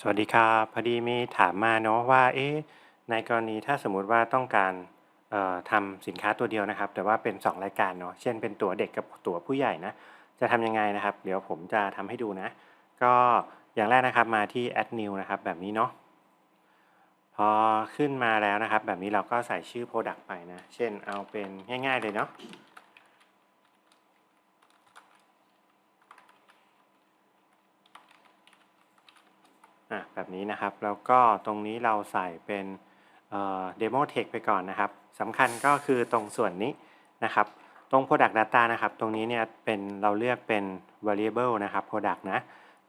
สวัสดีครับ พอดีมีถามมาเนาะว่าเอ๊ะในกรณีถ้าสมมุติว่าต้องการเอ่อทำสินค้าตัวเดียวนะครับ แต่ว่าเป็น 2 รายการเนาะเช่นเป็นตั๋วเด็กกับตั๋วผู้ใหญ่นะจะทำยังไงนะครับ เดี๋ยวผมจะทำให้ดูนะ ก็อย่างแรกนะครับมาที่ add new นะครับแบบนี้เนาะพอขึ้นมาแล้วนะครับ แบบนี้เราก็ใส่ชื่อ product ไปนะ เช่นเอาเป็นง่าย ๆ เลยเนาะ อะแบบนี้นะครับ แล้วก็ตรงนี้เราใส่เป็นเดโมเทคไปก่อนนะครับสำคัญก็คือตรงส่วนนี้นะครับ ตรง Product Data นะครับ ตรงนี้เนี่ยเป็นเราเลือกเป็น variable นะครับ Product นะ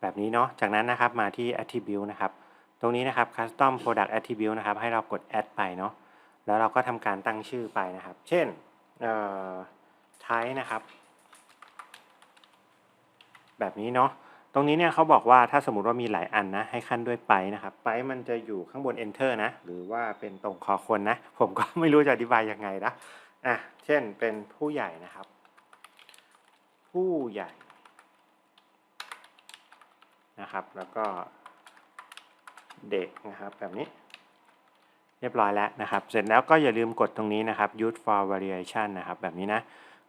แบบนี้เนาะ จากนั้นนะครับมาที่ attribute นะครับ ตรงนี้นะครับ custom product attribute นะครับ ให้เรากด add ไปเนาะ แล้วเราก็ทำการตั้งชื่อไปนะครับ เช่นเอ่อ type นะครับ แบบนี้เนาะ ตรงนี้เนี่ยเขาบอกว่าถ้าสมมติว่ามีหลายอันนะให้ขั้นด้วยไปนะครับไปมันจะอยู่ข้างบน enter นะ หรือว่าเป็นตรงคอคนนะ ผมก็ไม่รู้จะอธิบายยังไงนะอะเช่นเป็นผู้ใหญ่นะครับ ผู้ใหญ่นะครับ แล้วก็เด็กนะครับแบบนี้ เรียบร้อยแล้วนะครับ เสร็จแล้วก็อย่าลืมกดตรงนี้นะครับ use for variation นะครับ แบบนี้นะ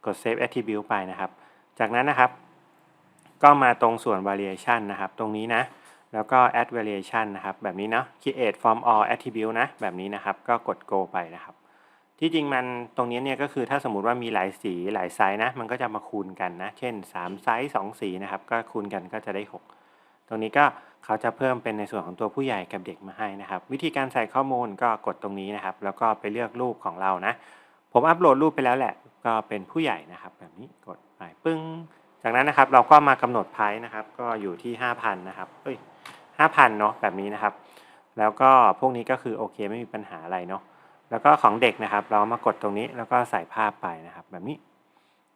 กด save attribute ไปนะครับ จากนั้นนะครับ ก็มาตรงส่วน variation นะครับ ตรงนี้นะ แล้วก็ add variation นะครับ แบบนี้เนาะ create from all attribute นะ แบบนี้นะครับ ก็กด go ไปนะครับ ที่จริงมันตรงนี้เนี่ยก็คือถ้าสมมติว่ามีหลายสีหลายไซส์นะ มันก็จะมาคูณกันนะ เช่น 3 ไซส์ 2 สีนะครับ ก็คูณกันก็จะได้ 6 ตรงนี้ก็เขาจะเพิ่มเป็นในส่วนของตัวผู้ใหญ่กับเด็กมาให้นะครับ วิธีการใส่ข้อมูลก็กดตรงนี้นะครับ แล้วก็ไปเลือกรูปของเรานะ ผมอัปโหลดรูปไปแล้วแหละ ก็เป็นผู้ใหญ่นะครับ แบบนี้กดไปปึ้ง จากนั้นนะครับเราก็มากำหนดไพร์นะครับ ก็อยู่ที่ 5,000 นะครับเอ้ย5,000 เนาะแบบนี้นะครับ แล้วก็พวกนี้ก็คือโอเคไม่มีปัญหาอะไรเนาะแล้วก็ของเด็กนะครับ เรามากดตรงนี้แล้วก็ใส่ภาพไปนะครับ แบบนี้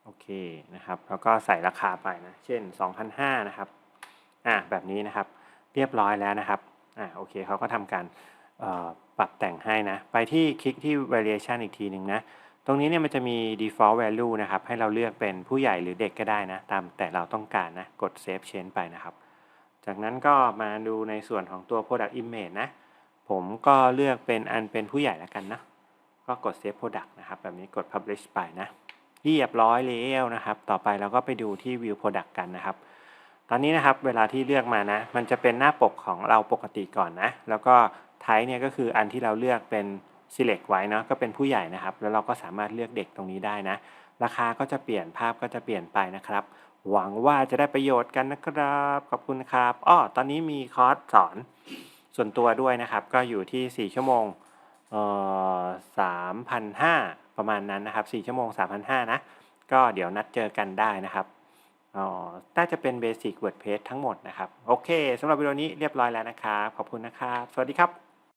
โอเคนะครับ แล้วก็ใส่ราคาไปนะเช่น 2,500 นะครับอ่าแบบนี้นะครับ เรียบร้อยแล้วนะครับอ่าโอเคเขาก็ทำการปรับแต่งให้นะ ไปที่คลิกที่ variation อีกทีหนึ่งนะ ตรงนี้เนี่ยมันจะมี default value นะครับ ให้เราเลือกเป็นผู้ใหญ่หรือเด็กก็ได้นะ ตามแต่เราต้องการนะ กด save change ไปนะครับ จากนั้นก็มาดูในส่วนของตัว product image นะ ผมก็เลือกเป็นอันเป็นผู้ใหญ่แล้วกันนะ ก็กด save product นะครับ แบบนี้กด publish ไปนะ เรียบร้อยแล้วนะครับ ต่อไปเราก็ไปดูที่ view product กันนะครับ ตอนนี้นะครับเวลาที่เลือกมานะ มันจะเป็นหน้าปกของเราปกติก่อนนะ แล้วก็ type เนี่ยก็คืออันที่เราเลือกเป็น select ไว้เนาะก็เป็นผู้ใหญ่นะครับ แล้วเราก็สามารถเลือกเด็กตรงนี้ได้นะ ราคาก็จะเปลี่ยนภาพก็จะเปลี่ยนไปนะครับ หวังว่าจะได้ประโยชน์กันนะครับ ขอบคุณครับอ้อตอนนี้มีคอร์สสอนส่วนตัวด้วยนะครับ ก็อยู่ที่ 4 ชั่วโมงเอ่อ3,500ประมาณนั้นนะครับ4ชั่วโมง 3,500นะ ก็เดี๋ยวนัดเจอกันได้นะครับอ๋อน่าจะเป็น Basic WordPress ทั้งหมดนะครับ โอเคสำหรับวิดีโอนี้เรียบร้อยแล้วนะครับ ขอบคุณนะครับ สวัสดีครับ